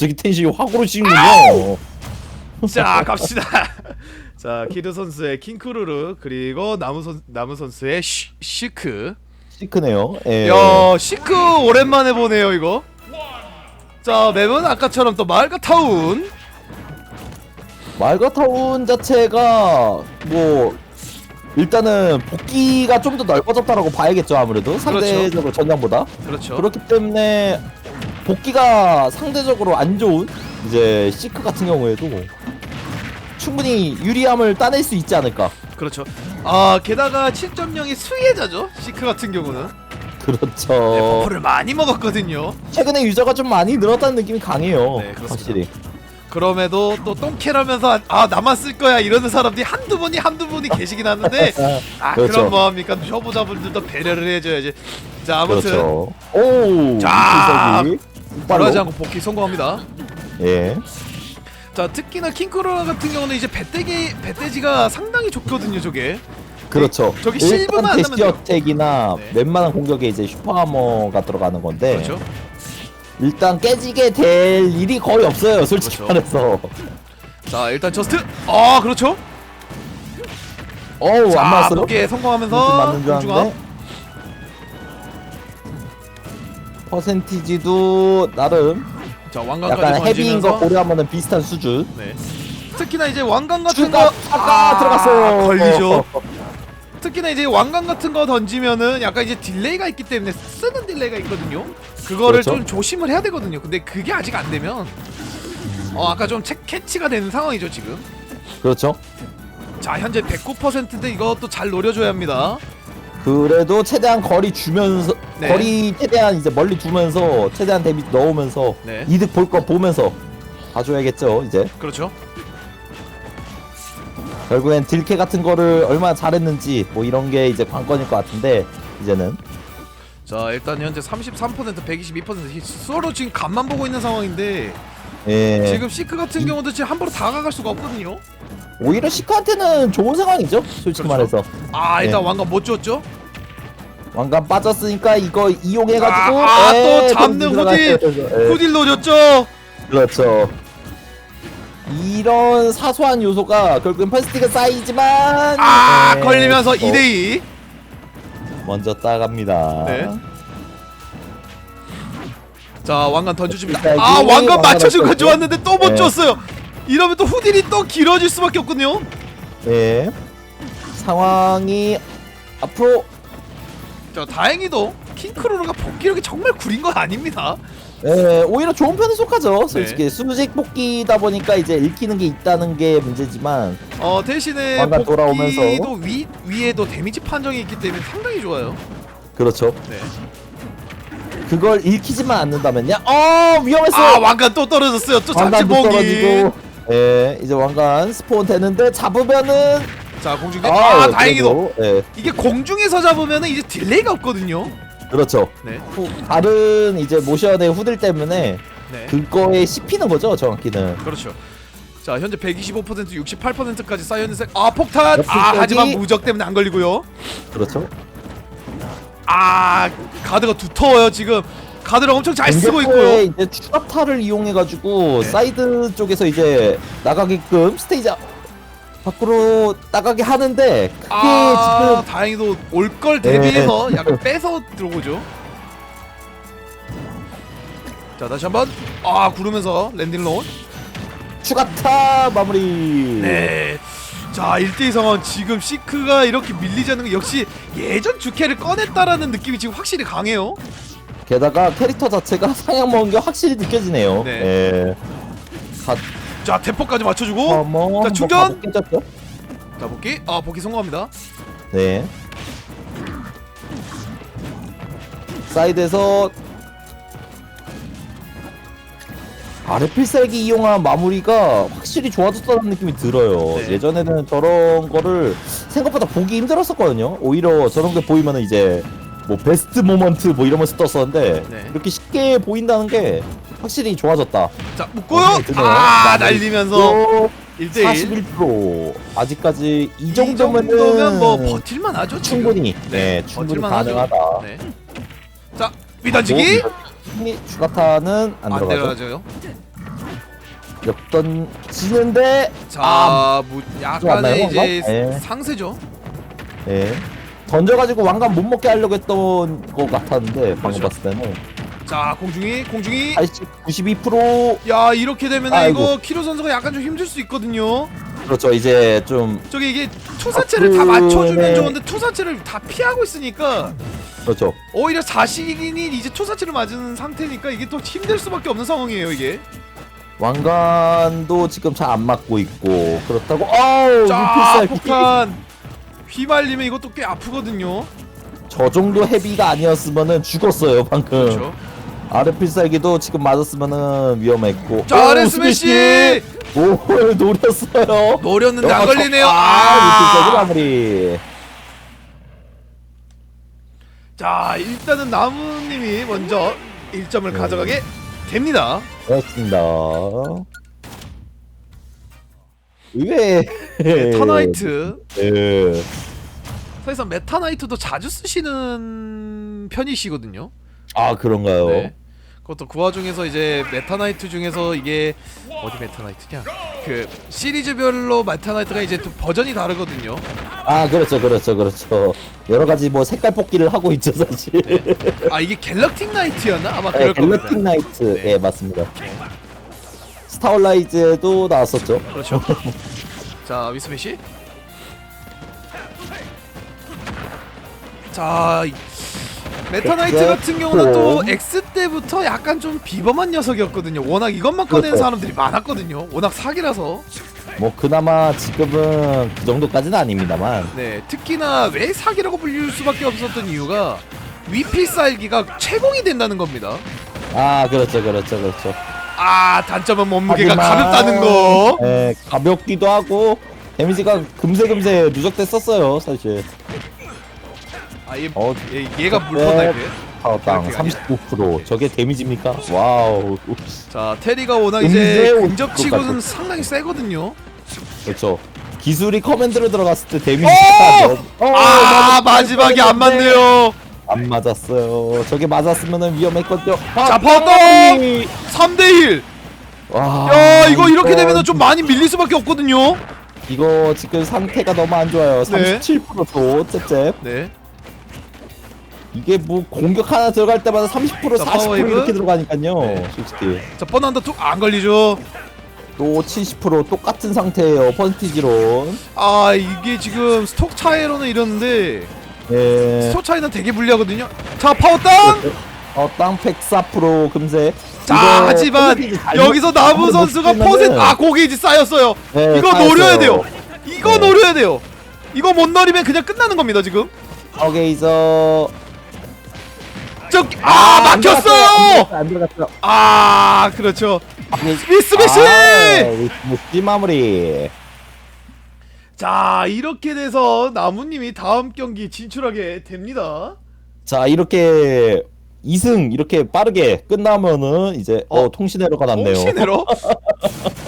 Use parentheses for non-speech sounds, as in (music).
갑자기 텐션이 확 오르시는군요. 자 갑시다. (laughs) 자 키드 선수의 킹크루르 그리고 나무 선 나무 선수의 시, 시크. 시크네요. 예. 야 시크 오랜만에 보네요 이거. 자 맵은 아까처럼 또 마을과 타운. 말가타운 자체가 뭐 일단은 복귀가 좀 더 넓어졌다라고 봐야겠죠 아무래도 상대적으로 전장보다 그렇죠. 그렇기 때문에 복귀가 상대적으로 안 좋은 이제 시크 같은 경우에도 충분히 유리함을 따낼 수 있지 않을까 그렇죠. 아 게다가 7.0이 수혜자죠. 시크 같은 경우는 그렇죠 네, 버프를 많이 먹었거든요. 최근에 유저가 좀 많이 늘었다는 느낌이 강해요 네, 그렇습니다. 확실히 그럼에도 또 똥캐라면서 아 나만 쓸 거야 이러는 사람들이 한두 분이 한두 분이 계시긴 하는데 (laughs) 아 그렇죠. 그럼 뭐합니까 초보자분들도 배려를 해줘야지. 자 아무튼 그렇죠 오 자, 기석이 불하지 않고 복귀 성공합니다. 예 자 특히나 킹크로 같은 경우는 이제 배때기 배때지가 상당히 좋거든요 저게. 그렇죠. 저기 안 일단 나면 돼요. 대시어택이나 네. 웬만한 공격에 이제 슈퍼하머가 들어가는 건데 그렇죠. 일단 깨지게 될 일이 거의 없어요. 솔직히 그렇죠. 말해서. 자 일단 저스트. 아 그렇죠. 어우 자안 맞았어요? 복귀에 좀 성공하면서 맞는 줄. 알았는데 퍼센티지도 나름 자 왕관까지 약간 헤비인 거 던지면서. 고려하면은 비슷한 수준. 네. 특히나 이제 왕관 같은 추가 거 차가 들어갔어요. 걸리죠. 특히나 이제 왕관 같은 거 던지면은 약간 이제 딜레이가 있기 때문에 쓰는 딜레이가 있거든요. 그거를 그렇죠. 좀 조심을 해야 되거든요. 근데 그게 아직 안 되면 어 아까 좀 채, 캐치가 되는 상황이죠 지금. 그렇죠. 자 현재 109%인데 이것도 잘 노려줘야 합니다. 그래도 최대한 거리 주면서 네. 거리 최대한 이제 멀리 두면서 최대한 데미지 넣으면서 네. 이득 볼 거 보면서 봐줘야겠죠 이제. 그렇죠. 결국엔 딜캐 같은 거를 얼마나 잘했는지 뭐 이런 게 이제 관건일 것 같은데 이제는 자 일단 현재 33% 122% 서로 지금 간만 보고 있는 상황인데 예 지금 시크 같은 경우도 지금 함부로 다가갈 수가 없거든요. 오히려 시크한테는 좋은 상황이죠 솔직히 그렇죠. 말해서 아 일단 네. 왕관 못 줬죠? 왕관 빠졌으니까 이거 이용해가지고 아, 아, 예, 또 잡는 좀 들어갔어요. 후딜! 예, 후딜 노렸죠? 그렇죠 이런 사소한 요소가 결국엔 퍼스티가 쌓이지만 아 예, 걸리면서 또 2대2 먼저 따갑니다 네. 자 왕관 던져줍니다 아 왕관 맞춰준 건? 좋았는데 또못 네. 줬어요 이러면 또 후딜이 또 길어질 수밖에 없거든요 예 상황이 앞으로 자 다행히도 킹크로르가 복귀력이 정말 구린 건 아닙니다 예, 오히려 좋은 편에 속하죠. 솔직히 네. 수직 뽑기다 보니까 이제 읽히는 게 있다는 게 문제지만 어 대신에 왕관 돌아오면서. 복귀도 위, 위에도 데미지 판정이 있기 때문에 상당히 좋아요 그렇죠. 네. 그걸 읽히지만 않는다면요. 어 위험했어. 아 왕관 또 떨어졌어요 또 왕관도 떨어지고. 예, 이제 왕관 스폰 되는데 잡으면은 자 공중에 아, 다행히도 그래도, 예, 이게 공중에서 잡으면 이제 딜레이가 없거든요 그렇죠. 네. 후, 다른 이제 모션의 후들 때문에 네. 그거에 씹히는 거죠, 정확히는. 그렇죠. 자 현재 125% 68%까지 쌓여 있는 색. 아 폭탄. 아 하지만 무적 때문에 안 걸리고요. 그렇죠. 아 가드가 두터워요 지금. 가드를 엄청 잘 쓰고 있고요. 이제 추가타를 이용해가지고 네. 사이드 쪽에서 이제 나가게끔 스테이지 밖으로 나가게 하는데 그게 아 지금 다행히도 올걸 네. 대비해서 약간 (laughs) 빼서 들어오죠. 자 다시 한번 아 구르면서 랜딩 론. 추가타 마무리. 네. 자 1대2 상황 지금 시크가 이렇게 밀리지 않는 거 역시 예전 주캐를 꺼냈다라는 느낌이 지금 확실히 강해요. 게다가 캐릭터 자체가 (laughs) 상향 먹은 게 확실히 느껴지네요. 네. 예. 가, 자 대포까지 맞춰주고 어머, 자, 충전! 뭐 깨졌죠? 자 복귀 아 복귀 성공합니다. 네. 사이드에서 아래 필살기 이용한 마무리가 확실히 좋아졌다는 느낌이 들어요. 네. 예전에는 저런 거를 생각보다 보기 힘들었었거든요. 오히려 저런 게 보이면은 이제 뭐 베스트 모먼트 뭐 이러면서 떴었는데 네. 이렇게 쉽게 보인다는 게 확실히 좋아졌다. 자 묶고요. 어, 드네요. 아 네. 날리면서 또 1대1 41% 아직까지 이이 정도면은 정도면 뭐 버틸만 하죠. 지금. 충분히 네, 충분히 버틸만 하죠. 가능하다. 네. 자 위단지기 뭐, 추가타는 안, 안 들어가죠. 역 던지는데 자, 뭐 약간의 이제 뭔가? 예. 상세죠. 예. 던져가지고 왕관 못 먹게 하려고 했던 것 같았는데 방금 그렇죠. 봤을 때는 자, 공중이 공중이 80, 92% 야, 이렇게 되면 아이고. 이거 키로 선수가 약간 좀 힘들 수 있거든요. 그렇죠 이제 좀 저기 이게 투사체를 다 맞춰주면 좋은데 투사체를 다 피하고 있으니까 그렇죠 오히려 자신이 이제 투사체를 맞은 상태니까 이게 또 힘들 수밖에 없는 상황이에요 이게. 왕관도 지금 잘 안 맞고 있고 그렇다고 어우 자, 필살기 폭탄 휘말리면 이것도 꽤 아프거든요. 저 정도 헤비가 아니었으면은 죽었어요 방금 그렇죠. 아래 필살기도 지금 맞았으면은 위험했고 자, 오, 아레 스매시 뭘 노렸어요 노렸는데 안 영화 걸리네요. 저- 아 필살기 아, 마무리 자, 일단은 나무님이 먼저 1점을 네. 가져가게 됩니다. 그렇습니다 의외 메타나이트. 예. 사실상 메타나이트도 자주 쓰시는 편이시거든요. 아 그런가요 네. 그것도 그 와중에서 이제 메타나이트 중에서 이게 어디 메타나이트냐? 그 시리즈별로 메타나이트가 이제 또 버전이 다르거든요. 아 그렇죠 그렇죠 그렇죠 여러 가지 뭐 색깔 뽑기를 하고 있죠 사실 아 이게 갤럭틱 나이트였나? 아마 네, 그럴 갤럭틱 겁니다. 나이트 네. 예 맞습니다 스타올라이즈도 나왔었죠 그렇죠. (laughs) 자 위스매시. 자 이- 메타나이트 그렇죠. 같은 경우는 또 어. X 때부터 약간 좀 비범한 녀석이었거든요. 워낙 이것만 꺼내는 그렇죠. 사람들이 많았거든요. 워낙 사기라서. 뭐 그나마 지금은 그 정도까지는 아닙니다만 네, 특히나 왜 사기라고 불릴 수밖에 없었던 이유가 위필 쌀기가 채공이 된다는 겁니다. 아 그렇죠 그렇죠 그렇죠 아, 단점은 몸무게가 하지만- 가볍다는 거. 예 가볍기도 하고 데미지가 금세금세 누적됐었어요 사실 아, 얘, 어 얘 얘가 물건다 이게. 아니야. 39% 저게 데미지입니까 (laughs) 와우 자, 테리가 워낙 이제 옷 근접치고는. 상당히 세거든요. 그렇죠 기술이 커맨드로 들어갔을 때 데미지 오! 어, 아, 맞았- 마지막에 안 맞네요. 안 맞았어요. 저게 맞았으면은 위험했거든요. 자, 파워땅! 3대 1. 와. 야, 이거 이렇게 되면은 좀 많이 밀릴 수밖에 없거든요. 이거 지금 상태가 너무 안 좋아요. 네. 37%도 잽잽. 네. 이게 뭐 공격 하나 들어갈 때마다 30% 자, 40% 파워웨이브. 이렇게 들어가니까요. 네. 솔직히 자, 뻔한다 툭안 걸리죠. 또 70% 똑같은 상태예요. 퍼센티지론. 아, 이게 지금 스톡 차이로는 이러는데 예. 스톡 차이는 되게 불리하거든요. 자, 파워땅! 어, 땅1 4% 금세. 자 이거 하지만 퍼센티지 잘못- 여기서 나무 잘못 선수가 퍼센트 아 고게이지 쌓였어요 네, 이거 쌓였어요. 노려야 돼요 이거 네. 노려야 돼요 이거 못 노리면 그냥 끝나는 겁니다 지금 어게이 저. 저아 막혔어요 안 들어갔어요. 아 그렇죠 아니, 스미스미시 아, 스미스 마무리. 자 이렇게 돼서 나무님이 다음 경기 진출하게 됩니다 자 이렇게 2승 이렇게 빠르게 끝나면은 이제 어, 어? 통신회로가 났네요. 통신으로 (laughs)